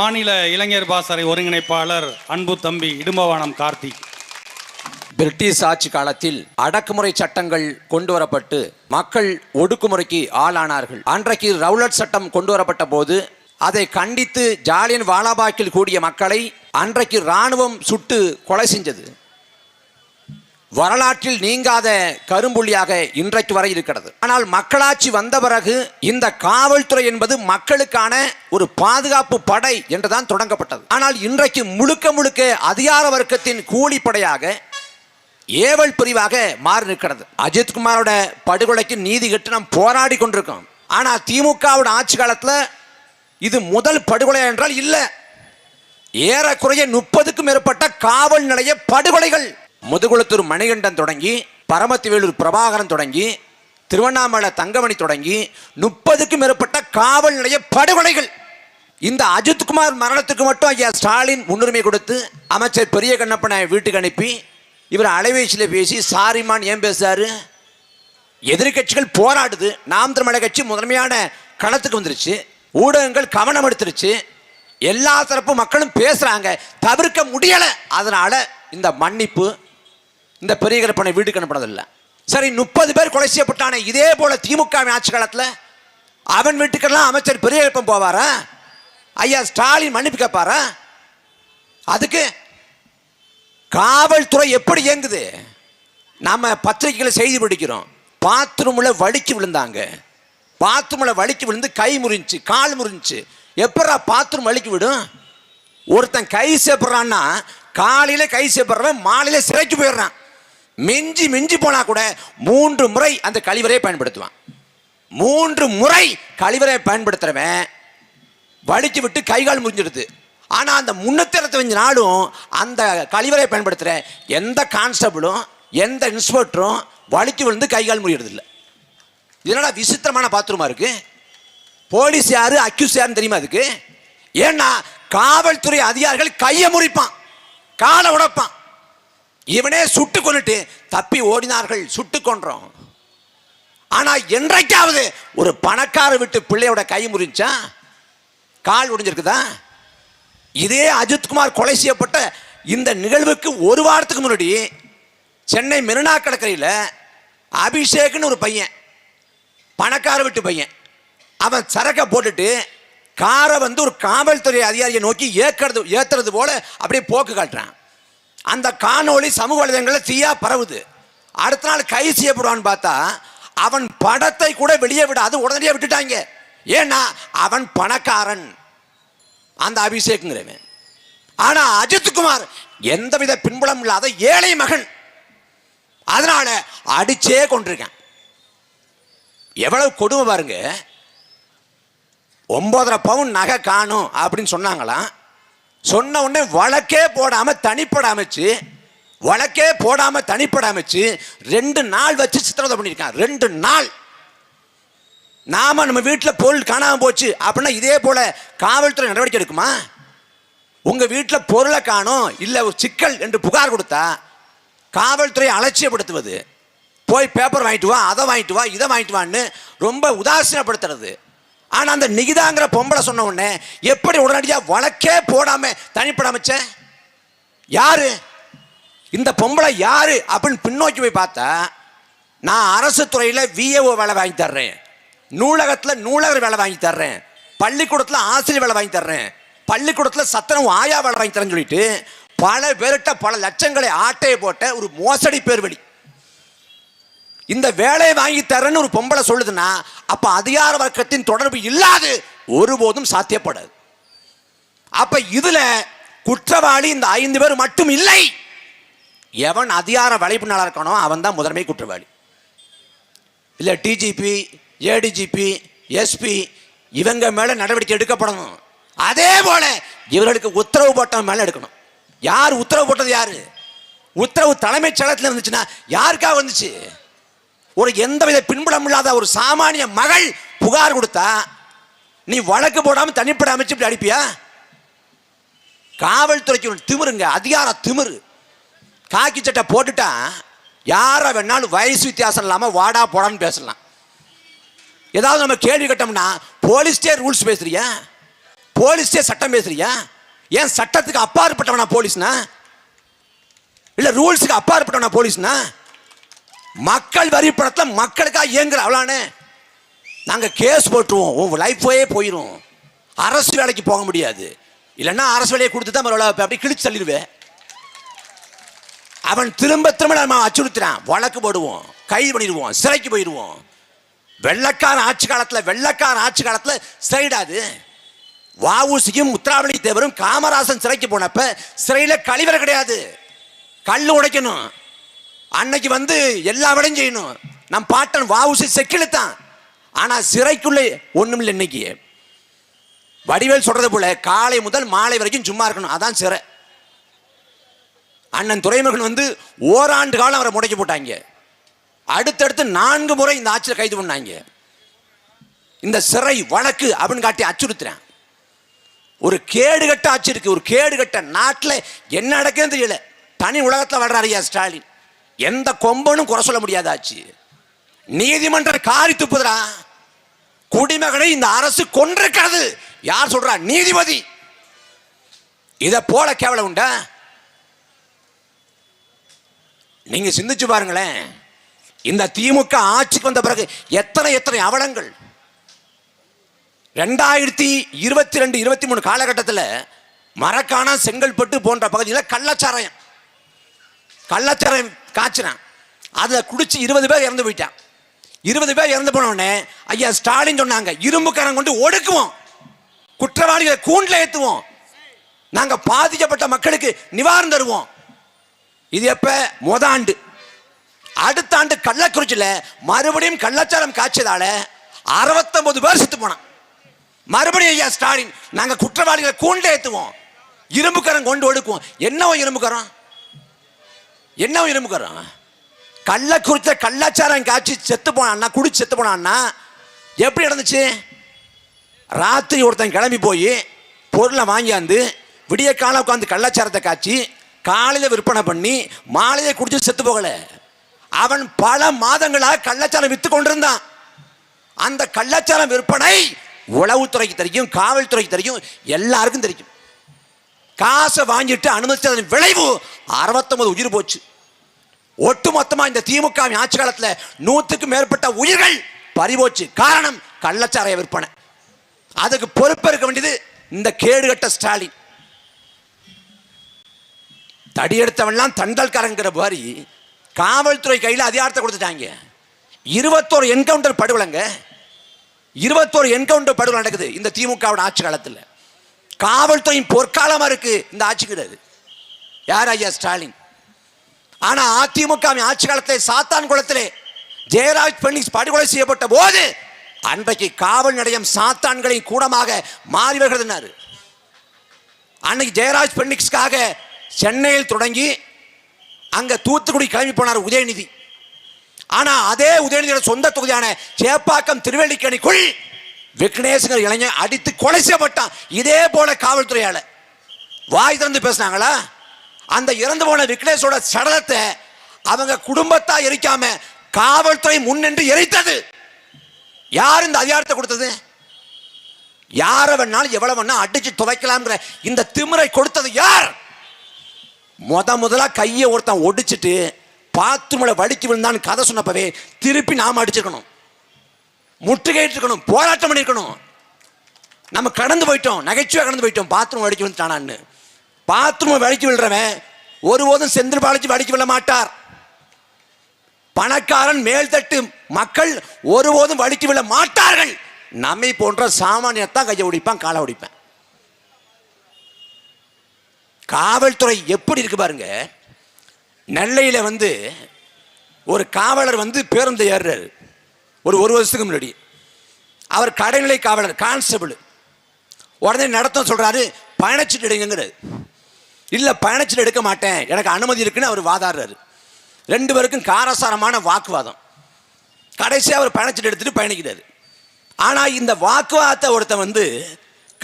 மாநில இளைஞர் பாசறை ஒருங்கிணைப்பாளர் அன்பு தம்பி இடும்பவானம் கார்த்திக் பிரிட்டிஷ் ஆட்சி காலத்தில் அடக்குமுறை சட்டங்கள் கொண்டு வரப்பட்டு மக்கள் ஒடுக்குமுறைக்கு ஆளானார்கள். அன்றைக்கு ரவுலட் சட்டம் கொண்டு வரப்பட்ட போது அதை கண்டித்து ஜாலியன் வாலாபாக்கில் கூடிய மக்களை அன்றைக்கு இராணுவம் சுட்டு கொலை செஞ்சது. வரலாற்றில் நீங்காத கரும்புள்ளியாக இன்றைக்கு வரை இருக்கிறது. ஆனால் மக்களாட்சி வந்த பிறகு இந்த காவல்துறை என்பது மக்களுக்கான ஒரு பாதுகாப்பு படை என்றுதான் தொடங்கப்பட்டது. ஆனால் இன்றைக்கு முழுக்க முழுக்க அதிகார வர்க்கத்தின் கூலிப்படையாக ஏவல் பிரிவாக மாறி நிற்கிறது. அஜித்குமாரோட படுகொலைக்கு நீதி கட்டு நாம் போராடி கொண்டிருக்கோம். ஆனால் திமுகவோட ஆட்சி காலத்தில் இது முதல் படுகொலை என்றால் இல்லை. ஏறக்குறைய முப்பதுக்கும் மேற்பட்ட காவல் நிலைய படுகொலைகள் முதுகுளத்தூர் மணிகண்டன் தொடங்கி பரமத்திவேலூர் பிரபாகரன் தொடங்கி திருவண்ணாமலை தங்கமணி தொடங்கி முப்பதுக்கும் மேற்பட்ட காவல் நிலைய படுகொலைகள். இந்த அஜித்குமார் மரணத்துக்கு மட்டும் ஐயா ஸ்டாலின் முன்னுரிமை கொடுத்து அமைச்சர் பெரிய கண்ணப்பனை வீட்டுக்கு அனுப்பி இவர் அலைபேசியில் பேசி சாரிமான் ஏன் பேசுறாரு? எதிர்கட்சிகள் போராடுது. நாம் தமிழக கட்சி முதன்மையான களத்துக்கு வந்துருச்சு. ஊடகங்கள் கவனம் எடுத்துருச்சு. எல்லா தரப்பு மக்களும் பேசுறாங்க. தவிர்க்க முடியலை. அதனால இந்த மன்னிப்பு இந்த பெரிய கருப்பனை வீட்டுக்கு அனுப்பினதில்லை. சரி முப்பது பேர் கொலை செய்யப்பட்டானே இதே போல திமுக ஆட்சி காலத்தில் அவன் வீட்டுக்கெல்லாம் அமைச்சர் பெரிய கருப்பன் போவாரா? ஐயா ஸ்டாலின் மன்னிப்பு கேட்பாரா? அதுக்கு காவல்துறை எப்படி இயங்குது? நம்ம பத்திரிகைகளை செய்தி படிக்கிறோம். பாத்ரூமில் வலிக்கு விழுந்தாங்க. பாத்ரூமில் வலிக்கு விழுந்து கை முறிஞ்சு கால் முறிஞ்சு. எப்படா பாத்ரூம் வலிக்கு விடும்? ஒருத்தன் கை சேப்படுறான்னா காலையில் கை சேப்படுறவன் மாலையில் சிறைக்கு போயிடுறான். மிஞ்சி மிஞ்சி போனா கூட மூன்று முறை அந்த கழிவறையை பயன்படுத்துவான். மூன்று முறை கழிவறையை பயன்படுத்துறவன் வலிக்கு விட்டு கை கால் முறிஞ்சிடுது. ஆனால் அந்த முன்னூற்றி இருபத்தஞ்சு நாளும் அந்த கழிவறையை பயன்படுத்துகிற எந்த கான்ஸ்டபிளும் எந்த இன்ஸ்பெக்டரும் வலிக்கு விழுந்து கை கால் இதனால் இல்லை இதனால விசித்திரமான பாத்ரூமா இருக்குது போலீஸ் யாரு அக்யூஸ் யாருன்னு தெரியுமா அதுக்கு? ஏன்னா காவல்துறை அதிகாரிகள் கையை முறிப்பான். காலை உடைப்பான். இவனே சுட்டு கொண்டுட்டு தப்பி ஓடினார்கள் சுட்டு கொன்றோம். ஆனால் என்றைக்காவது ஒரு பணக்கார விட்டு பிள்ளையோட கை முறிஞ்சா கால் ஒடிஞ்சிருக்குதா இதே அஜித்குமார் கொலை செய்யப்பட்ட இந்த நிகழ்வுக்கு ஒரு வாரத்துக்கு முன்னாடி சென்னை மெரினா கடற்கரையில் அபிஷேக்னு ஒரு பையன் பணக்கார விட்டு பையன் அவன் சரக்கை போட்டுட்டு காரை வந்து ஒரு காவல்துறை அதிகாரியை நோக்கி ஏக்கிறது ஏத்துறது போல அப்படியே போக்கு காட்டுறான். அந்த காணொளி சமூக வலைதளங்களில் தீயா பரவுது. அடுத்த நாள் கைது செய்யப்படுவான்னு பார்த்தா அவன் படத்தை கூட வெளியே விடாது உடனடியாக விட்டுட்டாங்க. ஏன்னா அவன் பணக்காரன். அந்த அபிஷேக்குங்கிறவன். ஆனா அஜித்குமார் எந்தவித பின்புலம் இல்லாத ஏழை மகன். அதனால அடிச்சே கொண்டிருக்கேன். எவ்வளவு கொடுமை பாருங்க. ஒன்பதரை பவுன் நகை காணும் அப்படின்னு சொன்னாங்களாம். சொன்ன உடனே வழக்கே போடாமல் தனிப்பட அமைச்சு வழக்கே போடாமல் தனிப்பட அமைச்சு ரெண்டு நாள் வச்சு சித்திரவதை பண்ணியிருக்கான். ரெண்டு நாள். நாம நம்ம வீட்டில் பொருள் காணாமல் போச்சு அப்படின்னா இதே போல காவல்துறை நடவடிக்கை எடுக்குமா? உங்கள் வீட்டில் பொருளை காணும் இல்லை ஒரு சிக்கல் என்று புகார் கொடுத்தா காவல்துறை அலட்சியப்படுத்துவது. போய் பேப்பர் வாங்கிட்டு வா அதை வாங்கிட்டு வா இதை வாங்கிட்டு வான்னு ரொம்ப உதாசீனப்படுத்துறது. ஆனால் அந்த நிகிதாங்கிற பொம்பளை சொன்ன உடனே எப்படி உடனடியாக வழக்கே போடாம தனிப்பட அமைச்சேன் யாரு? இந்த பொம்பளை யாரு? அப்படின்னு பின்னோக்கி போய் பார்த்தா நான் அரசு துறையில் விஏஓ வேலை வாங்கி தர்றேன். நூலகத்தில் நூலகர் வேலை வாங்கி தர்றேன். பள்ளிக்கூடத்தில் ஆசிரியர் வேலை வாங்கி தர்றேன். பள்ளிக்கூடத்தில் சத்தனம் ஆயா வேலை வாங்கி தரேன்னு சொல்லிட்டு பல பேர்கிட்ட பல லட்சங்களை ஆட்டையை போட்ட ஒரு மோசடி பேர் வழி இந்த வேலையை வாங்கி தரேன்னு ஒரு பொம்பளை சொல்லுதுன்னா அப்ப அதிகார வர்க்கத்தின் தொடர்பு இல்லாது ஒருபோதும் சாத்தியப்படாது. அப்ப இதுல குற்றவாளி இந்த ஐந்து பேர் மட்டும் இல்லை. எவன் அதிகார வலைப்பினால இருக்கானோ அவன் தான் முதன்மை குற்றவாளி. இல்லை டிஜிபி ஏடிஜிபி எஸ்பி இவங்க மேலே நடவடிக்கை எடுக்கப்படணும். அதே போல இவர்களுக்கு உத்தரவு போட்டவன் மேலே எடுக்கணும். யார் உத்தரவு போட்டது யார்? உத்தரவு தலைமைச் செயலத்தில் இருந்துச்சுன்னா யாருக்காக வந்துச்சு? ஒரு எந்தவித பின்புலம் இல்லாத ஒரு சாமானிய மகள் புகார் கொடுத்தா நீ வழக்கு போடாமல் தனிப்பட அமைச்சு இப்படி அடிப்பியா? காவல்துறைக்கு ஒரு திமிருங்க அதிகார திமிரு. காக்கி சட்டை போட்டுட்டா யாரை வேணாலும் வயசு வித்தியாசம் இல்லாமல் வாடா போடான்னு பேசலாம். ஏதாவது நம்ம கேள்வி கேட்டோம்னா போலீஸ்டே ரூல்ஸ் பேசுறியா? போலீஸ்டே சட்டம் பேசுறியா? ஏன் சட்டத்துக்கு அப்பாற்பட்டவனா போலீஸ்னா? இல்லை ரூல்ஸுக்கு அப்பாற்பட்டவனா போலீஸ்னா? மக்கள் வரி படத்தில் மக்களுக்காக இயங்குற அவ்வளோனே நாங்கள் கேஸ் போட்டுருவோம். உன் லைஃபே போயிடும் அரசு வேலைக்கு போக முடியாது. இல்லைன்னா அரசு வேலையை கொடுத்து தான் மறுபடியும் அப்படி கிழிச்சு தள்ளிடுவேன் அவன் திரும்ப திரும்ப நம்ம அச்சுறுத்துறான். வழக்கு போடுவோம். கைது பண்ணிடுவோம். சிறைக்கு போயிடுவோம். வெள்ளக்கார ஆட்சி காலத்தில் வெள்ளக்கார ஆட்சி காலத்தில் சிறையிடாது. வாவூசியும் முத்ராவளி தேவரும் காமராசன் சிறைக்கு போனப்ப சிறையில் கழிவறை கிடையாது. கல் உடைக்கணும். அன்னைக்கு வந்து எல்லா வேலையும் செய்யணும். நம் பாட்டன் வாவுசி செக்கிழுத்தான். ஆனால் சிறைக்குள்ளே ஒன்றும் இல்லை இன்னைக்கு. வடிவேல் சொல்றது போல காலை முதல் மாலை வரைக்கும் சும்மா இருக்கணும். அதான் சிறை. அண்ணன் துறைமுகன் வந்து ஓராண்டு காலம் அவரை முடக்கி போட்டாங்க. அடுத்தடுத்து நான்கு முறை இந்த ஆட்சியில் கைது பண்ணாங்க. இந்த சிறை வழக்கு அப்படின்னு காட்டி அச்சுறுத்துறேன். ஒரு கேடுகட்ட ஆட்சி இருக்கு. ஒரு கேடுகட்ட நாட்டில் என்ன நடக்குதுன்னு தெரியல. தனி உலகத்தில் வர்றாரு ஸ்டாலின். எந்த கொம்பனும் குறை சொல்ல முடியாதாச்சு. நீதிமன்றம் காரி துப்புதுரா குடிமகனை இந்த அரசு கொன்றிருக்கிறது. யார் சொல்றா? நீதிபதி. இத போல கேவலம் உண்டா? நீங்க சிந்திச்சு பாருங்களேன். இந்த திமுக ஆட்சிக்கு வந்த பிறகு எத்தனை எத்தனை அவலங்கள். ரெண்டாயிரத்தி இருபத்தி ரெண்டு இருபத்தி மூணு காலகட்டத்தில் மரக்கான செங்கல்பட்டு போன்ற பகுதியில் கள்ளச்சாராயம். கள்ளச்சரம் காய்ச்சினான். அதை குடிச்சு இருபது பேர் இறந்து போயிட்டான். இருபது பேர் இறந்து போன ஐயா ஸ்டாலின் சொன்னாங்க இரும்புக்காரன் கொண்டு ஒடுக்குவோம். குற்றவாளிகளை கூண்டில் ஏற்றுவோம். நாங்கள் பாதிக்கப்பட்ட மக்களுக்கு நிவாரணம் தருவோம். இது எப்ப? முத ஆண்டு. அடுத்த ஆண்டு கள்ளக்குறிச்சியில் மறுபடியும் கள்ளச்சாரம் காய்ச்சதால அறுபத்தொன்பது பேர் செத்து போனான். மறுபடியும் ஐயா ஸ்டாலின் நாங்கள் குற்றவாளிகளை கூண்டே ஏற்றுவோம். இரும்புக்கரம் கொண்டு ஒடுக்குவோம். என்னவோ இரும்புக்கரம் என்னவோ இரும்புக்கரம் கள்ளக்குறிச்சியில் கள்ளாச்சாரம் காய்ச்சி செத்து போனான்னா குடிச்சு செத்து போனான்னா எப்படி நடந்துச்சு? ராத்திரி ஒருத்தன் கிளம்பி போய் பொருளை வாங்கியாந்து விடிய காலம் உட்காந்து கள்ளாச்சாரத்தை காய்ச்சி காலையில் விற்பனை பண்ணி மாலையை குடிச்சு செத்து போகல. அவன் பல மாதங்களாக கள்ளச்சாரம் விற்று கொண்டிருந்தான். அந்த கள்ளச்சாரம் விற்பனை உளவுத்துறைக்கு தெரியும் காவல்துறைக்கு தெரியும் எல்லாருக்கும் தெரியும். காசை வாங்கிட்டு அனுமதிச்சதன் விளைவு அறுபத்தொன்பது உயிர் போச்சு. ஒட்டுமொத்தமாக இந்த திமுக ஆட்சி காலத்தில் நூத்துக்கும் மேற்பட்ட உயிர்கள் பறிபோச்சு காரணம் கள்ளச்சாராய விற்பனை. அதுக்கு பொறுப்பேற்க வேண்டியது இந்த கேடுகட்ட ஸ்டாலின். தடியெடுத்தவன்லாம் தண்டல்காரங்கிற மாதிரி காவல்துறை கையில் அதிகாரத்தை கொடுத்துட்டாங்க. இருபத்தோரு என்கவுண்டர் படுகொலைங்க. இருபத்தோரு என்கவுண்டர் படுகொலை நடக்குது இந்த திமுகவோட ஆட்சி காலத்தில். காவல்துறையின் பொற்காலமாக இருக்கு இந்த ஆட்சிக்கிறது யார் ஐயா ஸ்டாலின்? ஆனால் அதிமுக ஆட்சி காலத்தில் சாத்தான் குளத்திலே ஜெயராஜ் பெண்ணிக்ஸ் படுகொலை செய்யப்பட்ட போது அன்றைக்கு காவல் நிலையம் சாத்தான்களின் கூடமாக மாறி வருகிறதுனாரு அன்னைக்கு ஜெயராஜ் பெண்ணிக்ஸ்க்காக சென்னையில் தொடங்கி அங்கே தூத்துக்குடி கிளம்பி போனார் உதயநிதி. ஆனால் அதே உதயநிதியோட சொந்த தொகுதியான சேப்பாக்கம் திருவல்லிக்கணிக்குள் விக்னேஷ்ங்கிற இளைஞன் அடித்து கொலை செய்யப்பட்டான். இதே போல காவல்துறையால. வாய் திறந்து பேசினாங்களா? அந்த இறந்து போன விக்னேஷோட சடலத்தை அவங்க குடும்பத்தா எரிக்காம காவல்துறை முன்னின்று எரித்தது. யார் இந்த அதிகாரத்தை கொடுத்தது? யார வேணாலும் எவ்வளவு வேணா அடிச்சு துவைக்கலாம்ங்கிற இந்த திமிரை கொடுத்தது யார்? முத முதலா கையை ஒருத்தன் ஒடிச்சிட்டு பாத்ரூம்ல வடிக்கு விழுந்தான்னு கதை சொன்னப்பவே திருப்பி நாம அடிச்சிருக்கணும். முற்றுகையிட்டு இருக்கணும் போராட்டம் பண்ணியிருக்கணும். நம்ம கடந்து போயிட்டோம் நகைச்சுவை கடந்து போயிட்டோம் பாத்ரூம் வடிக்கு விழுந்துட்டானான்னு பாத்ரூம் வடிச்சு விழுறவன் ஒருபோதும் செந்தில் பாலாஜி வடிச்சு விழ மாட்டார். பணக்காரன் மேல்தட்டு மக்கள் ஒருபோதும் வடிச்சு விழ மாட்டார்கள். நம்மை போன்ற சாமானியத்தான் கையை ஒடிப்பான் காலை ஒடிப்பேன் காவல்துறை எப்படி இருக்கு பாருங்க. நெல்லையில் வந்து ஒரு காவலர் வந்து பேருந்து ஏறுறாரு. ஒரு ஒரு வருஷத்துக்கு முன்னாடி. அவர் கடைநிலை காவலர் கான்ஸ்டபிள் உடனே நடத்தம் சொல்கிறாரு பயணச்சீட்டு எடுங்கிறது இல்லை பயணச்சீட்டு எடுக்க மாட்டேன். எனக்கு அனுமதி இருக்குன்னு அவர் வாதாடுறாரு. ரெண்டு பேருக்கும் காரசாரமான வாக்குவாதம். கடைசியாக அவர் பயணச்சீட்டு எடுத்துட்டு பயணிக்கிறார். ஆனால் இந்த வாக்குவாதத்தை ஒருத்தன் வந்து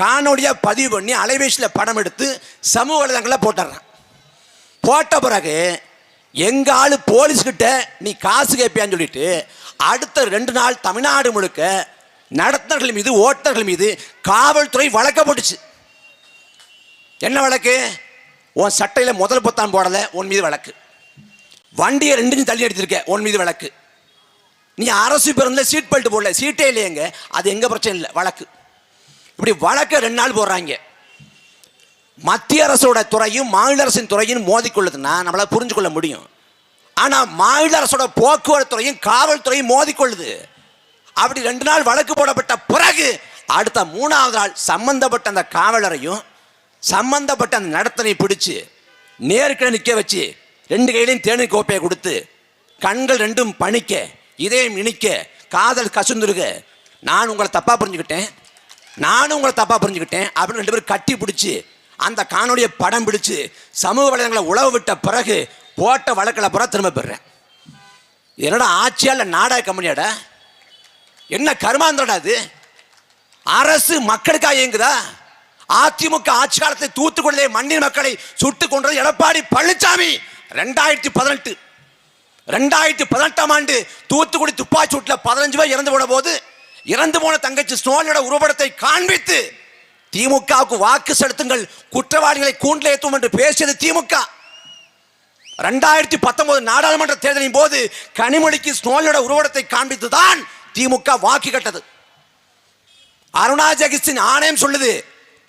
காணொலியாக பதிவு பண்ணி அலைபேசியில் படம் எடுத்து சமூக வலைதளங்களில் போட்டுடுறான் போட்ட பிறகு எங்கள் ஆள் போலீஸ்கிட்ட நீ காசு கேட்பியான்னு சொல்லிட்டு அடுத்த ரெண்டு நாள் தமிழ்நாடு முழுக்க நடத்தர்கள் மீது ஓட்டர்கள் மீது காவல்துறை வழக்க போட்டுச்சு. என்ன வழக்கு? உன் சட்டையில் முதல் பொத்தான் போடலை உன் மீது வழக்கு. வண்டியை ரெண்டு தள்ளி எடுத்திருக்க உன் மீது வழக்கு. நீ அரசு பேருந்தில் சீட் பெல்ட் போடல சீட்டே இல்லையங்க அது எங்கே பிரச்சனை இல்லை வழக்கு. இப்படி வழக்கை ரெண்டு நாள் போடுறாங்க. மத்திய அரசோட துறையும் மாநில அரசின் துறையும் மோதிக்கொள்ளுதுன்னா நம்மளால் புரிஞ்சு கொள்ள முடியும். ஆனால் மாநில அரசோட போக்குவரத்துறையும் காவல்துறையும் மோதிக்கொள்ளுது. அப்படி ரெண்டு நாள் வழக்கு போடப்பட்ட பிறகு அடுத்த மூணாவது நாள் சம்பந்தப்பட்ட அந்த காவலரையும் சம்பந்தப்பட்ட அந்த நடத்தனை பிடிச்சு நேருக்கு நிற்க வச்சு ரெண்டு கையிலையும் தேனி கோப்பையை கொடுத்து கண்கள் ரெண்டும் பணிக்க இதயம் இனிக்க காதல் கசுந்துருக நான் உங்களை தப்பாக புரிஞ்சுக்கிட்டேன் நானும் உங்களை தப்பாக புரிஞ்சுக்கிட்டேன் அப்படின்னு ரெண்டு பேரும் கட்டி பிடிச்சி அந்த காணொலியை படம் பிடிச்சு சமூக வலைதளங்களை உழவு விட்ட பிறகு போட்ட வழக்கில் அப்புறம் திரும்ப பெறுறேன் என்னடா ஆட்சியால் நாடா நாடக கம்பெனியாடா? என்ன கருமாந்திரடா அது அரசு மக்களுக்காக இயங்குதா? அதிமுக ஆட்சி காலத்தை தூத்துக்குடியிலே மண்ணின் மக்களை சுட்டுக் கொன்றது எடப்பாடி பழனிசாமி ரெண்டாயிரத்தி பதினெட்டு. ரெண்டாயிரத்தி பதினெட்டாம் ஆண்டு தூத்துக்குடி துப்பாக்கி சூட்டில் பதினஞ்சு பேர் இறந்து போன போது இறந்து போன தங்கச்சி ஸ்னோலியோட உருவப்படத்தை காண்பித்து திமுகவுக்கு வாக்கு செலுத்துங்கள் குற்றவாளிகளை கூண்டில் ஏற்றுவோம் என்று பேசியது திமுக. ரெண்டாயிரத்தி பத்தொன்பது நாடாளுமன்ற தேர்தலின் போது கனிமொழிக்கு ஸ்னோலியோட உருவடத்தை காண்பித்து தான் திமுக வாக்கு கட்டது. அருணா ஜெகசின் ஆணையம் சொல்லுது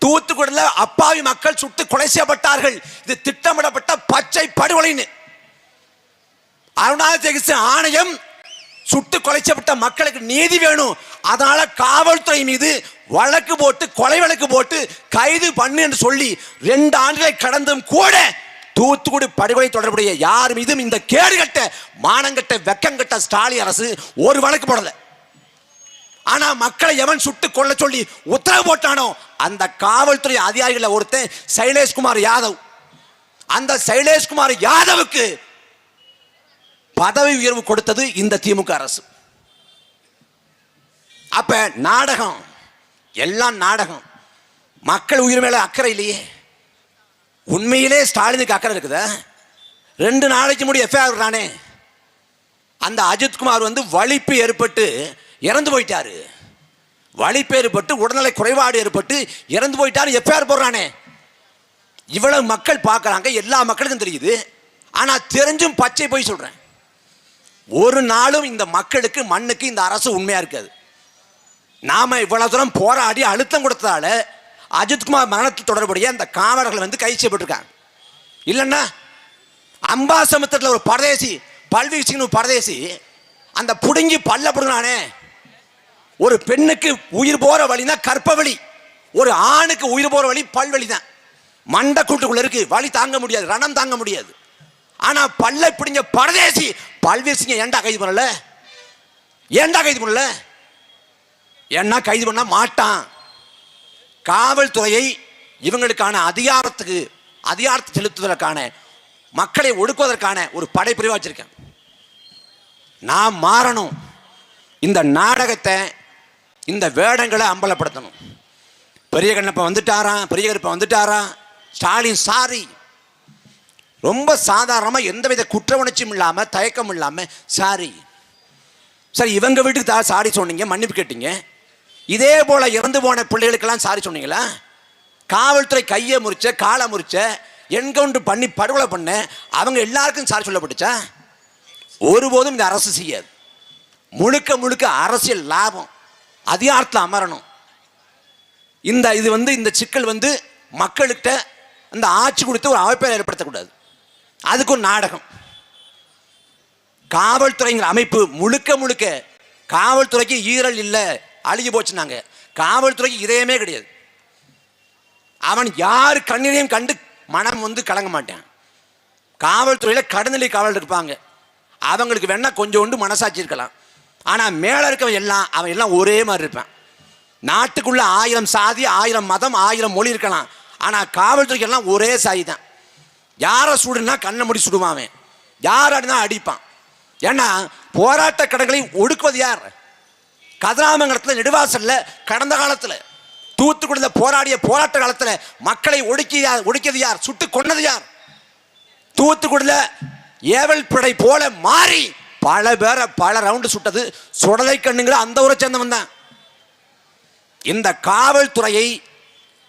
தூத்துக்குடியில் அப்பாவி மக்கள் சுட்டு கொலை செய்யப்பட்டார்கள். இது திட்டமிடப்பட்ட பச்சை படுகொலைன்னு. அருணா ஜெகசின் ஆணையம் சுட்டு கொலை செய்யப்பட்ட மக்களுக்கு நீதி வேணும். அதனால காவல்துறை மீது வழக்கு போட்டு கொலை வழக்கு போட்டு கைது பண்ணு என்று சொல்லி ரெண்டு ஆண்டுகளை கடந்தும் கூட தூத்துக்குடி படுகொலை தொடர்புடைய யார் மீதும் இந்த கேடுகட்ட மானங்கட்ட வெக்கங்கட்ட ஸ்டாலின் அரசு ஒரு வழக்கு போடல. ஆனா மக்களை எவன் சுட்டு கொள்ள சொல்லி உத்தரவு போட்டானோ அந்த காவல்துறை அதிகாரிகள ஒருத்தன் சைலேஷ்குமார் யாதவ். அந்த சைலேஷ்குமார் யாதவுக்கு பதவி உயர்வு கொடுத்தது இந்த திமுக அரசு. அப்ப நாடகம் எல்லாம் நாடகம். மக்கள் உயிர் மேல அக்கறை இல்லையே. உண்மையிலே ஸ்டாலினுக்கு அக்கறை இருக்குதா. ரெண்டு நாளைக்கு முடி எஃப்ஐஆர் தானே அந்த அஜித்குமார் வந்து வலிப்பு ஏற்பட்டு இறந்து போயிட்டாரு. வலிப்பு ஏற்பட்டு உடல்நிலை குறைபாடு ஏற்பட்டு இறந்து போயிட்டாரு எஃப்ஐஆர் போடுறானே. இவ்வளவு மக்கள் பார்க்குறாங்க எல்லா மக்களுக்கும் தெரியுது. ஆனால் தெரிஞ்சும் பச்சை போய் சொல்கிறேன் ஒரு நாளும் இந்த மக்களுக்கு மண்ணுக்கு இந்த அரசு உண்மையாக இருக்காது. நாம் இவ்வளோ தூரம் போராடி அழுத்தம் கொடுத்ததால அஜித்குமார் மரணத்தில் தொடர்புடைய அந்த காவலர்கள் வந்து கைது செய்யப்பட்டிருக்காங்க. இல்லைன்னா அம்பாசமுத்திரத்தில் ஒரு பரதேசி பல்வீர் சிங் ஒரு பரதேசி அந்த புடுங்கி பல்ல புடுங்கினானே. ஒரு பெண்ணுக்கு உயிர் போகிற வழினா கற்ப வழி ஒரு ஆணுக்கு உயிர் போகிற வழி பல்வழி தான் மண்டை கூட்டுக்குள்ளே இருக்குது வழி தாங்க முடியாது ரணம் தாங்க முடியாது. ஆனால் பல்ல பிடிஞ்ச பரதேசி பல்வீர் சிங்க ஏன்டா கைது பண்ணல? ஏன்டா கைது பண்ணல? ஏன்னா கைது பண்ண மாட்டான். காவல்துறையை இவங்களுக்கான அதிகாரத்துக்கு அதிகாரத்தை செலுத்துவதற்கான மக்களை ஒடுக்குவதற்கான ஒரு படைப்பிரிவா வச்சிருக்கேன் நான் மாறணும். இந்த நாடகத்தை இந்த வேடங்களை அம்பலப்படுத்தணும். பெரிய கண்ணப்ப வந்துட்டாராம் பெரிய கருப்ப வந்துட்டாரா ஸ்டாலின் சாரி. ரொம்ப சாதாரணமாக எந்தவித குற்ற உணர்ச்சியும் இல்லாமல் தயக்கம் இல்லாமல் சாரி. சரி இவங்க வீட்டுக்கு தா சாரி சொன்னீங்க மன்னிப்பு கேட்டீங்க. இதே போல இறந்து போன பிள்ளைகளுக்கெல்லாம் சாரி சொன்னீங்களா? காவல்துறை கையை முறிச்ச காலை முறிச்ச என்கவுண்டர் பண்ணி படுகொலை பண்ண அவங்க எல்லாருக்கும் சாரி சொல்லப்பட்டுச்சா? ஒருபோதும் இந்த அரசு செய்யாது. முழுக்க முழுக்க அரசியல் லாபம். அதிகாரத்தில் அமரணும். இந்த இது வந்து இந்த சிக்கல் வந்து மக்கள்கிட்ட இந்த ஆட்சி கொடுத்து ஒரு அமைப்பை ஏற்படுத்தக்கூடாது. அதுக்கு ஒரு நாடகம். காவல்துறைங்கிற அமைப்பு முழுக்க முழுக்க காவல்துறைக்கு ஈரல் இல்லை அழுகி போச்சுனாங்க காவல்துறைக்கு இதயமே கிடையாது. அவன் யார் கண்ணீரையும் கண்டு மனம் வந்து கலங்க மாட்டான். காவல்துறையில் கடநிலை காவல் இருப்பாங்க. அவங்களுக்கு வேணால் கொஞ்சோண்டு மனசாட்சி இருக்கலாம். ஆனால் மேலே இருக்கவன் எல்லாம் அவன் எல்லாம் ஒரே மாதிரி இருப்பான். நாட்டுக்குள்ளே ஆயிரம் சாதி ஆயிரம் மதம் ஆயிரம் மொழி இருக்கலாம். ஆனால் காவல்துறைக்கு எல்லாம் ஒரே சாதி தான். யாரை சுடுனா கண்ணை முடி சுடுவான் அவன். யார் அடினா அடிப்பான். ஏன்னா போராட்ட கடன்களை ஒடுக்குவது யார்? கதிராமங்கலத்தில் நெடுவாசலில் கடந்த காலத்தில் தூத்துக்குடியில் போராடிய போராட்ட காலத்தில் மக்களை ஒடுக்கி யார் ஒடுக்கியது யார்? சுட்டு கொன்னது யார்? தூத்துக்குடியில் ஏவல் படை போல மாறி பல பேரை பல ரவுண்டு சுட்டது. சுடலை கண்ணுங்கிற அந்த ஊரை சேர்ந்தவன் தான் இந்த காவல்துறையை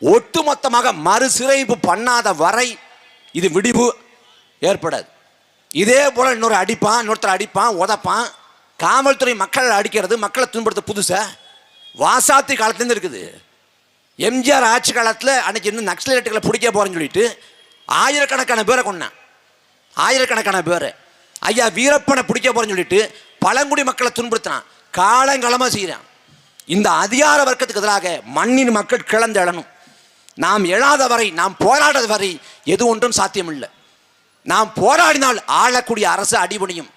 ஒட்டுமொத்தமாக மறுசீரமைப்பு பண்ணாத வரை இது விடிவு ஏற்படாது. இதே போல் இன்னொரு அடிப்பான் இன்னொருத்தர் அடிப்பான் உதப்பான். காவல்துறை மக்களை அடிக்கிறது மக்களை துன்படுத்த புதுசா? வாசாத்தி காலத்துலேருந்து இருக்குது. எம்ஜிஆர் ஆட்சி காலத்தில் அன்னைக்கு இருந்து நக்சலைட்டுகளை பிடிக்க போகிறேன்னு சொல்லிட்டு ஆயிரக்கணக்கான பேரை கொண்டான் ஆயிரக்கணக்கான பேர். ஐயா வீரப்பனை பிடிக்க போகிறேன்னு சொல்லிட்டு பழங்குடி மக்களை துன்புறுத்தினான். காலங்காலமாக செய்கிறான் இந்த அதிகார வர்க்கத்துக்கு எதிராக மண்ணின் மக்கள் கிளந்து எழணும் நாம் எழாத வரை நாம் போராடாத வரை எது ஒன்றும் சாத்தியமில்லை. நாம் போராடினால் ஆளக்கூடிய அரசு அடிபணியும்.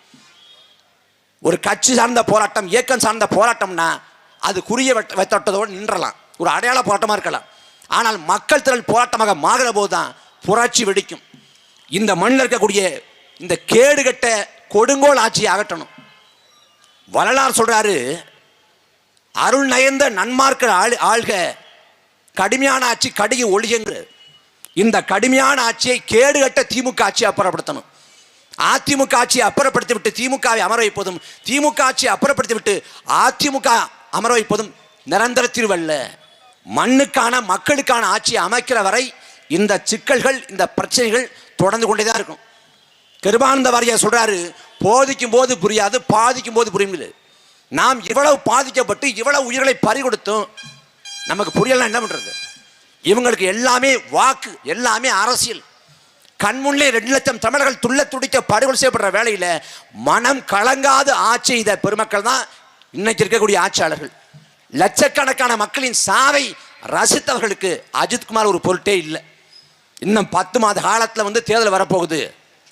ஒரு கட்சி சார்ந்த போராட்டம் இயக்கம் சார்ந்த போராட்டம்னா அது குறிய வெட்ட- நின்றலாம். ஒரு அடையாள போராட்டமாக இருக்கலாம். ஆனால் மக்கள் திரள் போராட்டமாக மாறுற போது தான் புரட்சி வெடிக்கும். இந்த மண்ணில் இருக்கக்கூடிய இந்த கேடுகட்ட கொடுங்கோல் ஆட்சியை அகற்றணும். வரலாறு சொல்கிறாரு அருள் நயந்த நன்மார்க்க ஆள் ஆள்க கடுமையான ஆட்சி கடுகி ஒளியங்கு இந்த கடுமையான ஆட்சியை கேடுகட்ட திமுக ஆட்சியை அப்புறப்படுத்தணும் அதிமுக ஆட்சியை அப்புறப்படுத்தி விட்டு திமுகவை அமர வைப்பதும் திமுக ஆட்சியை அப்புறப்படுத்தி விட்டு அதிமுக அமர வைப்பதும் நிரந்தர தீர்வல்ல. மண்ணுக்கான மக்களுக்கான ஆட்சியை அமைக்கிற வரை இந்த சிக்கல்கள் இந்த பிரச்சனைகள் தொடர்ந்து கொண்டே தான் இருக்கும். கிருபானந்த வாரியார் சொல்கிறாரு போதிக்கும் போது புரியாது பாதிக்கும் போது புரியுது நாம் இவ்வளவு பாதிக்கப்பட்டு இவ்வளவு உயிர்களை பறி கொடுத்தும் நமக்கு புரியலாம் என்ன பண்ணுறது இவங்களுக்கு எல்லாமே வாக்கு எல்லாமே அரசியல். கண்முன்னே ரெண்டு லட்சம் தமிழர்கள் துள்ள துடிக்க படுகொலை செய்யப்படுற வேலையில் மனம் கலங்காத ஆட்சி செய்த பெருமக்கள் தான் இன்னைக்கு இருக்கக்கூடிய ஆட்சியாளர்கள். லட்சக்கணக்கான மக்களின் சாவை ரசித்தவர்களுக்கு அஜித்குமார் ஒரு பொருட்டே இல்லை. இன்னும் பத்து மாத காலத்தில் வந்து தேர்தல் வரப்போகுது.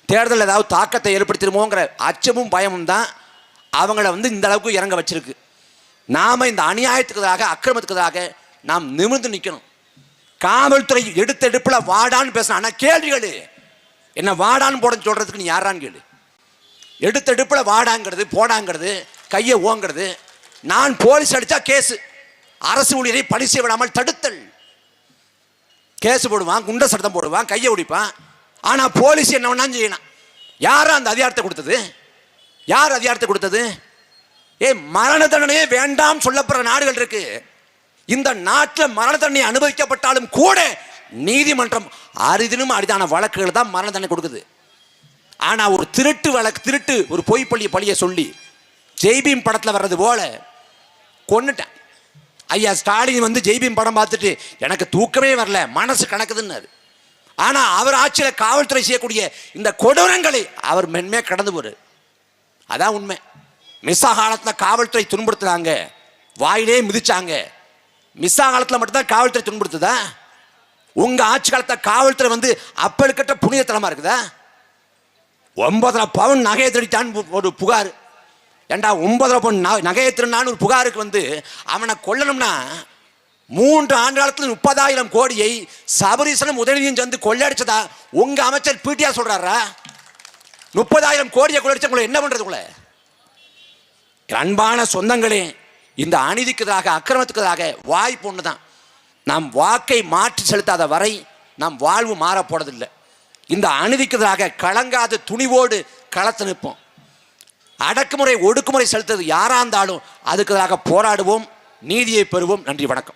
தேர்தல் ஏதாவது தாக்கத்தை ஏற்படுத்திடுமோங்கிற அச்சமும் பயமும் தான் அவங்கள வந்து இந்த அளவுக்கு இறங்க வச்சிருக்கு. நாம் இந்த அநியாயத்துக்குதாக அக்கிரமத்துக்குதாக நாம் நிமிர்ந்து நிற்கணும் காவல்துறை எடுத்தெடுப்பில் வாடான்னு பேசணும் ஆனால் கேள்விகள். என்ன வாடான்னு போட சொல்கிறதுக்கு நீ யாரான்னு கேளு. எடுத்தடுப்பில் வாடாங்கிறது போடாங்கிறது கையை ஓங்கிறது. நான் போலீஸ் அடித்தா கேஸு அரசு ஊழியரை பணி செய்ய விடாமல் தடுத்தல். கேஸ் போடுவான் குண்ட சட்டம் போடுவான் கையை ஒடிப்பான் ஆனால் போலீஸ் என்ன வேணாலும் செய்யணும் யார் அந்த அதிகாரத்தை கொடுத்தது? யார் அதிகாரத்தை கொடுத்தது? ஏ மரண தண்டனையே வேண்டாம் சொல்லப்படுற நாடுகள் இருக்கு. இந்த நாட்டில் மரண தண்டனை அனுபவிக்கப்பட்டாலும் கூட நீதிமன்றம் அரிதினும் அரிதான வழக்குகள் தான் மரண தண்டனை கொடுக்குது. ஆனால் ஒரு திருட்டு வழக்கு திருட்டு ஒரு பொய் பள்ளியை பழியை சொல்லி ஜெய்பீம் படத்தில் வர்றது போல கொன்னுட்டேன். ஐயா ஸ்டாலின் வந்து ஜெய்பீம் படம் பார்த்துட்டு எனக்கு தூக்கமே வரல மனசு கணக்குதுன்னாரு. ஆனால் அவர் ஆட்சியில் காவல்துறை செய்யக்கூடிய இந்த கொடூரங்களை அவர் மென்மே கடந்து போரு அதான் உண்மை. மிஸ்ஸா காலத்தில் காவல்துறை துன்புறுத்துனாங்க வாயிலே மிதிச்சாங்க. மிஸ்ஸா காலத்தில் மட்டும்தான் காவல்துறை துன்புறுத்துதான் உங்க ஆட்சி காலத்தை காவல்துறை வந்து அப்பழுக்கற்ற புனிதத்தனமா இருக்குதா? ஒன்பதரை பவுன் நகையை திருடித்தான் ஒரு புகார். ஏண்டா ஒன்பதரை பவுன் நகையை திருடினான்னு ஒரு புகாருக்கு வந்து அவனை கொல்லணும்னா மூன்று ஆண்டு காலத்தில் முப்பதாயிரம் கோடியை சபரீசனும் உதயநிதியும் சேர்ந்து கொள்ளடிச்சதா உங்க அமைச்சர் பிடிஆர் சொல்றாரா? முப்பதாயிரம் கோடியை கொள்ளடிச்ச என்ன பண்றது உங்களை? அன்பான சொந்தங்களே இந்த அநீதிக்குதாக அக்கிரமத்துக்குதாக வாய்ப்பு ஒன்று தான் நாம் வாக்கை மாற்றி செலுத்தாத வரை நாம் வாழ்வு மாறப்போறதில்லை இந்த அநீதிக்குதாக கலங்காத துணிவோடு களத்து நிற்போம். அடக்குமுறை ஒடுக்குமுறை செலுத்துறது யாராக இருந்தாலும் அதுக்குதாக போராடுவோம். நீதியை பெறுவோம். நன்றி வணக்கம்.